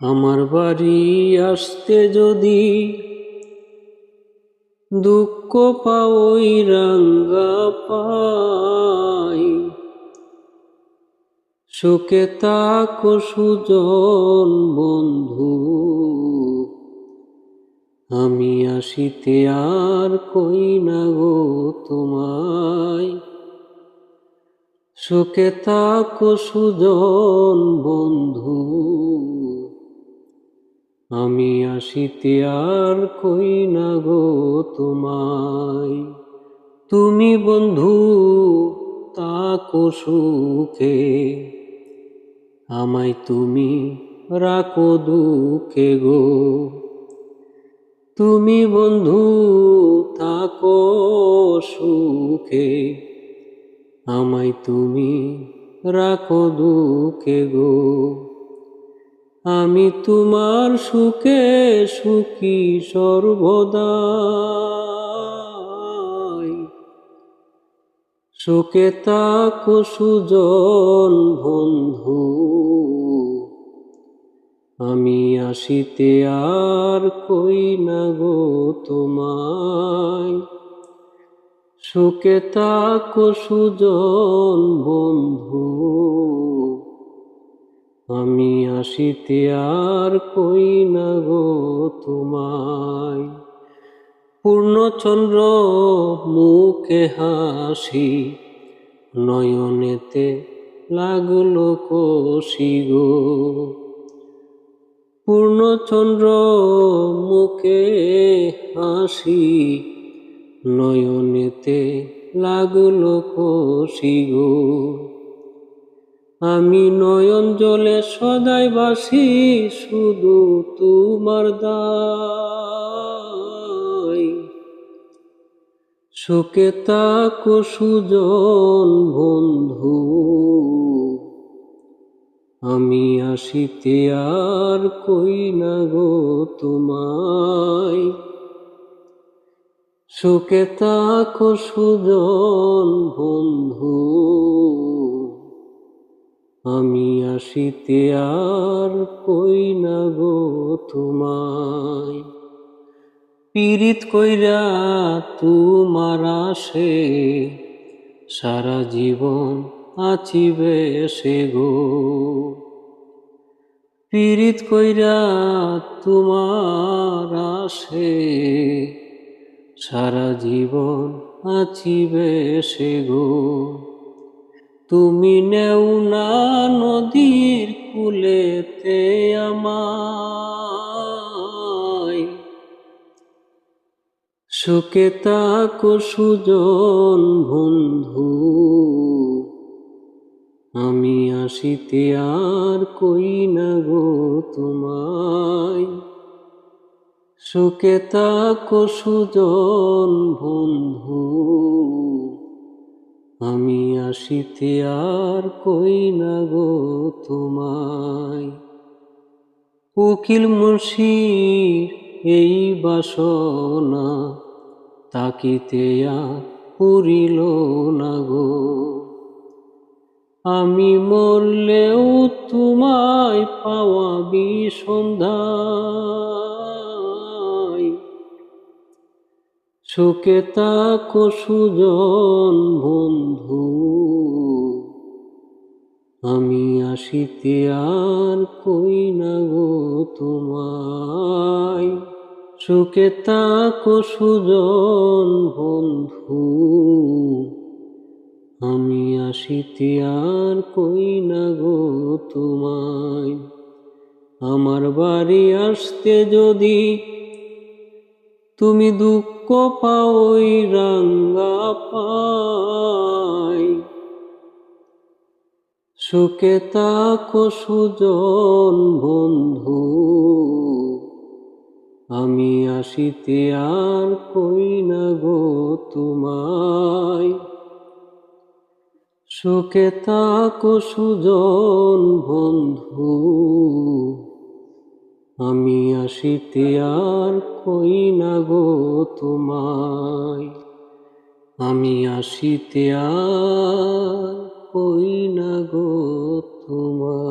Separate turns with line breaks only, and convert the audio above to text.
আমার বাড়ি আসতে যদি দুঃখ পাওই রাঙ্গা পাই। সুখে তাকো সুজন বন্ধু, আমি আসিতে আর কই না গো তোমায়। সুখে তাকো সুজন বন্ধু আমি আসিতে আর কই না গো তোমায়। তুমি বন্ধু তাকো সুখে। আমায় তুমি রাখো দুঃখে গো। তুমি বন্ধু থাকো সুখে। আমায় তুমি রাখো দুঃখে গো। আমি তোমার সুখে সুখী সর্বদা সুখে তাকো সুজন বন্ধু। আমি আসিতে আর কই না গো তোমায়। সুখে তাকো সুজন বন্ধু। আমি আসিতে আর কই না গো তোমায়। পূর্ণচন্দ্র মুখে হাসি, নয়নেতে লাগল কষি গো। পূর্ণচন্দ্র মুখে হাসি, নয়নেতে লাগল কষি গো। আমি নয়ন জলে সদাই বাসি, শুধু তোমার দায়। সুখে তাকো সুজন বন্ধু, আমি আসিতে আর কই না গো তোমায়। সুখে তাকো সুজন বন্ধু আমি আসিতে আর কই না গো তোমায়। পীড়িত কইরা তোমার আসে, সারা জীবন আছিবে সে গো। পীড়িত কইরা তোমার আসে, সারা জীবন আছিবে সে গো। তুমি নেও না নদীর কুলেতে আমায়। সুখে তাকো সুজন বন্ধু, আমি আসিতে আর কই না গো তোমায়। সুখে তাকো সুজন বন্ধু আমি আসিতে আর কই না গো তোমায়। উকিল মুর্শির এই বাসনা তাকিতে আর পুরিল না গো। আমি মরলেও তোমায় পাওয়া বিসন্ধায় সুখে তাকো বন্ধু। আমি আসিতে আর কই না গো তোমায়। সুখে তাকো বন্ধু। আমি আসিতে আর কই না গো তোমায়। আমার বাড়ি আসতে যদি তুমি দুঃখ পাওই রাঙ্গা পাই। সুখে তাকো সুজন বন্ধু, আমি আসিতে আর কই না গো তোমায়। সুখে তাকো সুজন বন্ধু আমি আসিতে আর কই না গো তোমায়। আমি আসিতে আর কই না গো তোমায়।